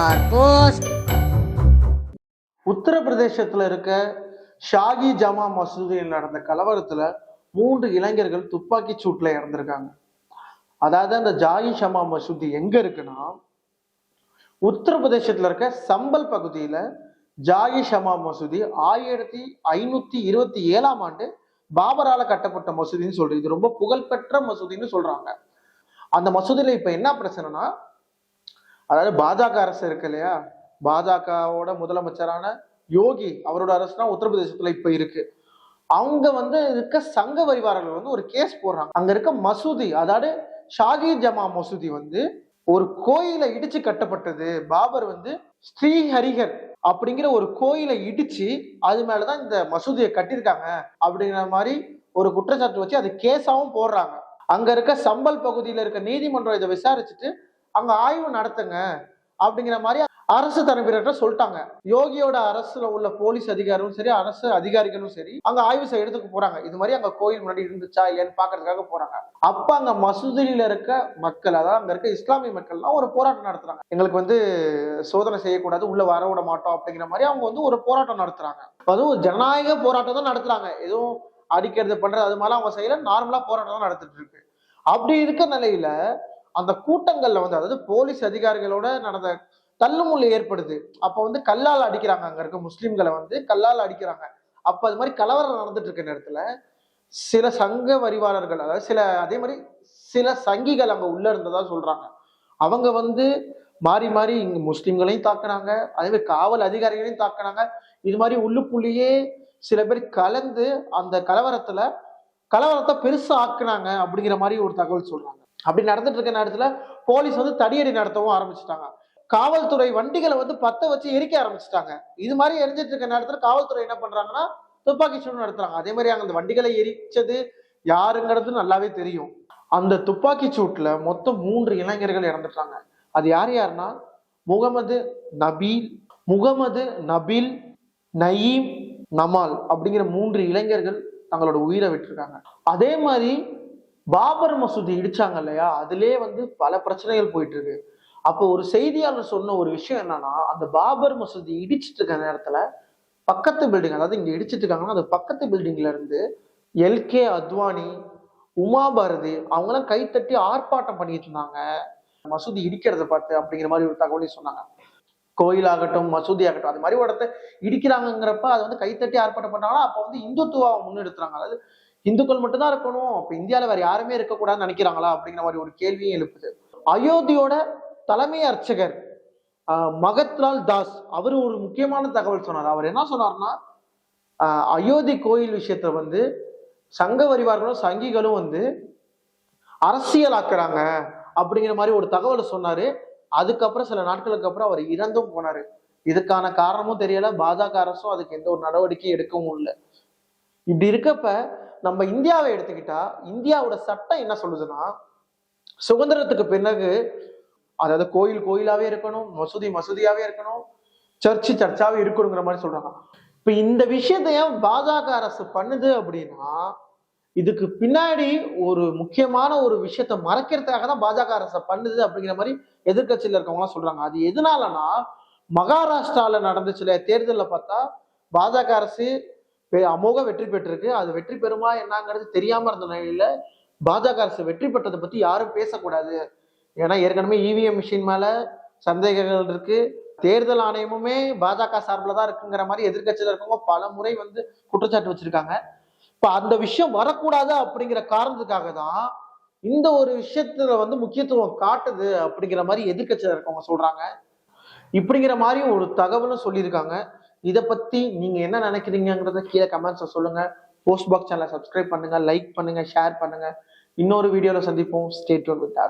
Post உத்தரப்பிரதேசத்துல இருக்க ஷாகி ஜமா மசூதியில் நடந்த கலவரத்துல மூன்று இளைஞர்கள் துப்பாக்கி சூட்டில் இறந்திருக்காங்க. அதாவது அந்த ஜாகி ஷமா மசூதி எங்க இருக்குன்னா உத்தரப்பிரதேசத்தில் இருக்க சம்பல் பகுதியில ஜாகி ஷமா மசூதி ஆயிரத்தி ஐநூத்தி இருபத்தி ஏழாம் ஆண்டு பாபரால கட்டப்பட்ட மசூதின்னு சொல்றது இது ரொம்ப புகழ்பெற்ற மசூதின்னு சொல்றாங்க. அந்த மசூதியில இப்ப என்ன பிரச்சனைனா அதாவது பாஜக அரசு இருக்கு இல்லையா? பாஜகவோட முதலமைச்சரான யோகி அவரோட அரசு தான் உத்தரப்பிரதேசத்துல இப்ப இருக்கு. அவங்க வந்து இருக்க சங்க வரிவாரர்கள் வந்து ஒரு கேஸ் போடுறாங்க. அங்க இருக்க மசூதி அதாவது ஷாகி ஜமா மசூதி வந்து ஒரு கோயிலை இடிச்சு கட்டப்பட்டது. பாபர் வந்து ஸ்ரீஹரிகர் அப்படிங்கிற ஒரு கோயிலை இடிச்சு அது மேலதான் இந்த மசூதியை கட்டியிருக்காங்க அப்படிங்கிற மாதிரி ஒரு குற்றச்சாட்டு வச்சு அது கேஸாவும் போடுறாங்க. அங்க இருக்க சம்பல் பகுதியில இருக்க நீதிமன்றம் இதை விசாரிச்சுட்டு அங்க ஆய்வு நடத்துங்க அப்படிங்கிற மாதிரி அரசு தரப்பினர்கிட்ட சொல்லிட்டாங்க. யோகியோட அரசுல உள்ள போலீஸ் அதிகாரியும் சரி அரசு அதிகாரிகளும் சரி அங்க ஆய்வு செய்யறதுக்கு போறாங்க. இது மாதிரி அங்க கோயில் முன்னாடி இருந்துச்சா இல்லையான்னு பாக்குறதுக்காக போறாங்க. அப்ப அங்க மசூதியில இருக்க மக்கள் அதாவது அங்க இருக்க இஸ்லாமிய மக்கள்லாம் ஒரு போராட்டம் நடத்துறாங்க. எங்களுக்கு வந்து சோதனை செய்யக்கூடாது உள்ள வர விட மாட்டோம் அப்படிங்கிற மாதிரி அவங்க வந்து ஒரு போராட்டம் நடத்துறாங்க. அதுவும் ஜனநாயக போராட்டம் தான் நடத்துறாங்க. எதுவும் அடிக்கிறது பண்றது அது மாதிரிலாம் அவங்க செய்யல. நார்மலா போராட்டம் தான் நடத்திட்டு இருக்கு. அப்படி இருக்க நிலையில அந்த கூட்டங்கள்ல வந்து அதாவது போலீஸ் அதிகாரிகளோட நடந்த தள்ளுமுள்ளு ஏற்படுது. அப்ப வந்து கல்லால் அடிக்கிறாங்க அங்க இருக்க முஸ்லிம்களை வந்து கல்லால் அடிக்கிறாங்க. அப்ப அது மாதிரி கலவரம் நடந்துட்டு இருக்க நேரத்துல சில சங்க வரிவாளர்கள் அதாவது சில அதே மாதிரி சில சங்கிகள் அங்க உள்ள இருந்ததா சொல்றாங்க. அவங்க வந்து மாறி மாறி இங்க முஸ்லிம்களையும் தாக்குனாங்க அதே மாதிரி காவல் அதிகாரிகளையும் தாக்குனாங்க. இது மாதிரி உள்ளுக்குள்ளேயே சில பேர் கலந்து அந்த கலவரத்துல கலவரத்தை பெருசா ஆக்குனாங்க அப்படிங்கிற மாதிரி ஒரு தகவல் சொல்றாங்க. அப்படி நடந்துட்டு இருக்க நேரத்துல போலீஸ் வந்து தடியடி நடத்தவும் ஆரம்பிச்சுட்டாங்க. காவல்துறை வண்டிகளை வந்து பத்த வச்சு எரிக்க ஆரம்பிச்சிட்டாங்க. இது மாதிரி எரிஞ்சிட்டு இருக்க நேரத்துல காவல்துறை என்ன பண்றாங்கன்னா துப்பாக்கி சூடு நடத்துறாங்க. அதே மாதிரி அங்க அந்த வண்டிகளை எரிச்சது யாருங்கிறது நல்லாவே தெரியும். அந்த துப்பாக்கி சூட்டுல மொத்தம் மூன்று இளைஞர்கள் இறந்துட்டாங்க. அது யார் யாருன்னா முகமது நபீல் முகமது நபீல் நயீம் நமால் அப்படிங்கிற மூன்று இளைஞர்கள் தங்களோட உயிரை விட்டுருக்காங்க. அதே மாதிரி பாபர் மசூதி இடிச்சாங்க இல்லையா? அதுலேயே வந்து பல பிரச்சனைகள் போயிட்டு இருக்கு அப்போ ஒரு செய்தியாளர் சொன்ன ஒரு விஷயம் என்னன்னா அந்த பாபர் மசூதி இடிச்சிட்டு இருக்க நேரத்துல பக்கத்து பில்டிங் அதாவது இங்க இடிச்சிட்டு இருக்காங்கன்னா அது பக்கத்து பில்டிங்ல இருந்து எல்கே அத்வானி உமா பாரதி அவங்களாம் கைத்தட்டி ஆர்ப்பாட்டம் பண்ணிட்டு இருந்தாங்க. மசூதி இடிக்கிறத பார்த்து அப்படிங்கிற மாதிரி ஒரு தகவலை சொன்னாங்க. கோயிலாகட்டும் மசூதி ஆகட்டும் அது மாதிரி ஒரு இடத்த இடிக்கிறாங்கிறப்ப அதை வந்து கைத்தட்டி ஆர்ப்பாட்டம் பண்ணாங்கன்னா அப்போ வந்து இந்துத்துவாவை முன்னெடுத்துறாங்க. அதாவது இந்துக்கள் மட்டும்தான் இருக்கணும். அப்ப இந்தியாவில் வேற யாருமே இருக்கக்கூடாதுன்னு நினைக்கிறாங்களா? அப்படிங்கிற மாதிரி ஒரு கேள்வியும் எழுப்புது. அயோத்தியோட தலைமை அர்ச்சகர் மகத்லால் தாஸ் அவர் ஒரு முக்கியமான தகவல் சொன்னார். அவர் என்ன சொன்னார்னா அயோத்தி கோயில் விஷயத்த வந்து சங்க வரிவார்களும் சங்கிகளும் வந்து அரசியலாக்குறாங்க அப்படிங்கிற மாதிரி ஒரு தகவலை சொன்னாரு. அதுக்கப்புறம் சில நாட்களுக்கு அப்புறம் அவர் இறந்தும் போனாரு. இதுக்கான காரணமும் தெரியல. பாஜக அரசும் அதுக்கு எந்த ஒரு நடவடிக்கையும் எடுக்கவும் இல்லை. இப்படி இருக்கப்ப நம்ம இந்தியாவை எடுத்துக்கிட்டா இந்தியாவோட சட்டம் என்ன சொல்லுதுன்னா சுதந்திரத்துக்கு பிறகு அதாவது கோயில் கோயிலாவே இருக்கணும் மசூதி மசூதியாவே இருக்கணும் சர்ச்சு சர்ச்சாவே இருக்கணுங்கிற மாதிரி சொல்றாங்க. இப்ப இந்த விஷயத்த ஏன் பாஜக அரசு பண்ணுது அப்படின்னா இதுக்கு பின்னாடி ஒரு முக்கியமான ஒரு விஷயத்த மறைக்கிறதுக்காக தான் பாஜக அரசு பண்ணுது அப்படிங்கிற மாதிரி எதிர்க்கட்சியில இருக்கவங்க சொல்றாங்க. அது எதனாலனா மகாராஷ்டிரால நடந்துச்சுல தேர்தலில் பார்த்தா பாஜக அரசு அமோக வெற்றி பெற்றிருக்கு. அது வெற்றி பெறுமா என்னங்கிறது தெரியாம இருந்த நிலையில பாஜக அரசு வெற்றி பெற்றதை பத்தி யாரும் பேசக்கூடாது. ஏன்னா ஏற்கனவே இவிஎம் மிஷின் மேல சந்தேகங்கள் இருக்கு. தேர்தல் ஆணையமுமே பாஜக சார்பில் தான் இருக்குங்கிற மாதிரி எதிர்கட்சியில் இருக்கவங்க பல முறை வந்து குற்றச்சாட்டு வச்சிருக்காங்க. இப்போ அந்த விஷயம் வரக்கூடாது அப்படிங்கிற காரணத்துக்காக தான் இந்த ஒரு விஷயத்துல வந்து முக்கியத்துவம் காட்டுது அப்படிங்கிற மாதிரி எதிர்கட்சியில் இருக்கவங்க சொல்றாங்க. இப்படிங்கிற மாதிரி ஒரு தகவலும் சொல்லியிருக்காங்க. இதை பத்தி நீங்க என்ன நினைக்கிறீங்கிறத கீழே கமெண்ட்ஸை சொல்லுங்க. போஸ்ட் பாக்ஸ் சேனலை சப்ஸ்கிரைப் பண்ணுங்க லைக் பண்ணுங்க ஷேர் பண்ணுங்க. இன்னொரு வீடியோல சந்திப்போம். State with